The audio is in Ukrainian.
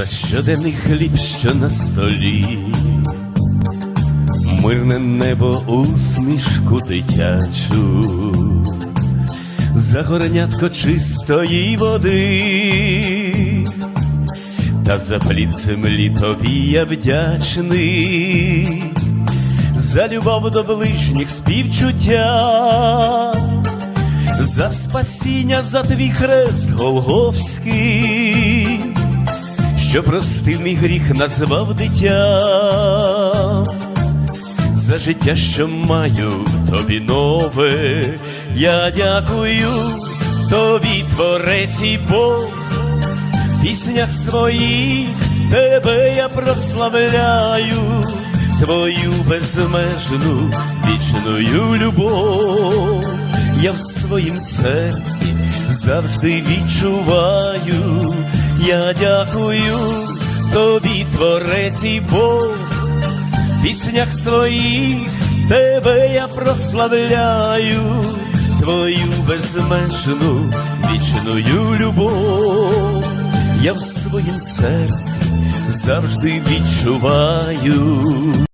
за щоденний хліб, що на столі, мирне небо усмішку дитячу, за горнятко чистої води, та за плід землі тобі я вдячний, за любов до ближніх співчуття. За спасіння, за твій хрест Голговський, що простив мій гріх, назвав дитя, за життя, що маю тобі нове, я дякую тобі, творець і Бог, піснях своїх тебе я прославляю, твою безмежну вічною любов. Я в своїм серці завжди відчуваю, я дякую тобі, творець і Бог, піснях своїх тебе я прославляю, твою безмежну вічною любов, я в своїм серці завжди відчуваю.